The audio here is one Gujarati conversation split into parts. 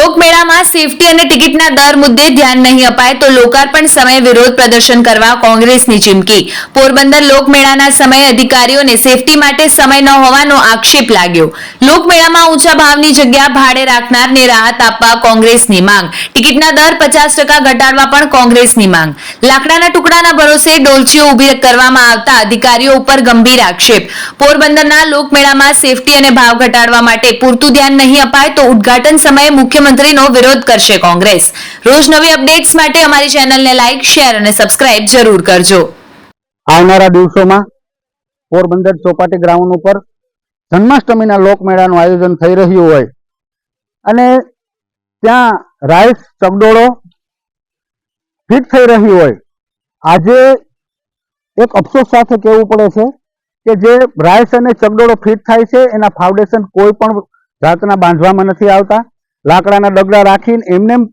લોકમેળામાં સેફટી અને ટિકિટના દર મુદ્દે ધ્યાન નહીં અપાય તો લોકાર્પણ સમયે વિરોધ પ્રદર્શન કરવા કોંગ્રેસની ચીમકી. પોરબંદર લોકમેળાના સમયે અધિકારીઓને સેફટી માટે સમય ન હોવાનો આક્ષેપ લાગ્યો. લોકમેળામાં ઊંચા ભાવની જગ્યા ભાડે રાખનારને રાહત આપવા કોંગ્રેસની માંગ. ટિકિટના દર પચાસ ટકા ઘટાડવા પણ કોંગ્રેસની માંગ. લાકડાના ટુકડાના ભરોસે ડોલચીઓ ઊભી કરવામાં આવતા અધિકારીઓ ઉપર ગંભીર આક્ષેપ. પોરબંદરના લોકમેળામાં સેફટી અને ભાવ ઘટાડવા માટે પૂરતું ધ્યાન નહીં અપાય તો ઉદ્ઘાટન સમયે મુખ્યમંત્રીનો વિરોધ કરશે કોંગ્રેસ. રોજ નવી અપડેટ્સ માટે અમારી ચેનલને લાઇક શેર અને સબસ્ક્રાઇબ જરૂર કરજો. આવનારા દિવસોમાં પોરબંદર ચોપાટી ગ્રાઉન્ડ ઉપર જન્માષ્ટમીના લોકમેળાનું આયોજન થઈ રહ્યું હોય અને ત્યાં રાઈસ ચગડોળો ફિટ થઈ રહ્યું હોય. આજે એક અફસોસ સાથે કહેવું પડે છે કે જે રાઈસ અને ચગડોળો ફિટ થાય છે, એના ફાઉન્ડેશન કોઈ પણ જાતના બાંધવામાં નથી આવતા. લાકડાના ડગડા રાખીને એમને એમ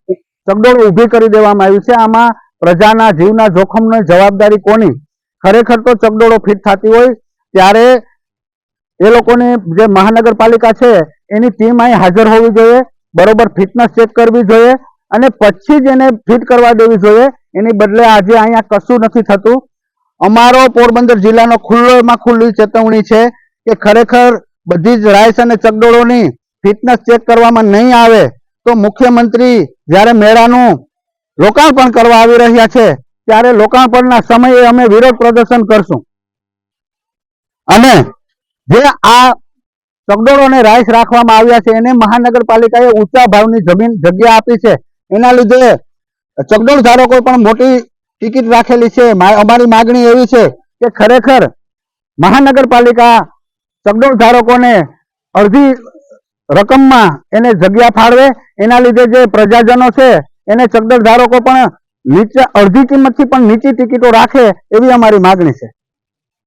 ચગડોળ ઊભી કરી દેવામાં આવી છે. આમાં પ્રજાના જીવના જોખમની જવાબદારી કોની? ખરેખર તો ચગડોળો ફિટ થતી હોય ત્યારે એ લોકોની જે મહાનગરપાલિકા છે, એની ટીમ અહીં હાજર હોવી જોઈએ, બરોબર ફિટનેસ ચેક કરવી જોઈએ અને પછી જ એને ફિટ કરવા દેવી જોઈએ. એની બદલે આજે અહીંયા કશું નથી થતું. અમારો પોરબંદર જિલ્લાનો ખુલ્લોમાં ખુલ્લી ચેતવણી છે કે ખરેખર બધી જ રાઈસ અને ચગડોળોની ફિટનેસ ચેક કરવામાં નહીં આવે, તો મુખ્યમંત્રી જ્યારે મેળાનું લોકાર્પણ કરવા આવી રહ્યા છે, ત્યારે લોકાર્પણના સમયે અમે વિરોધ પ્રદર્શન કરશું. અને જે આ ચગડોળ અને રાઈસ રાખવામાં આવ્યા છે, એને મહાનગરપાલિકાએ ઊંચા ભાવની જમીન જગ્યા આપી છે. એના લીધે ચગડોળ ધારકો પણ મોટી ટિકિટ રાખેલી છે. અમારી માગણી એવી છે કે ખરેખર મહાનગરપાલિકા ચગડોળ ધારકોને અડધી રકમમાં એને જગ્યા ફાળવે, એના લીધે જે પ્રજાજનો છે, એને ચગડોળ ધારકો પણ નીચે અડધી કિંમતથી પણ નીચી ટિકિટો રાખે એવી અમારી માગણી છે.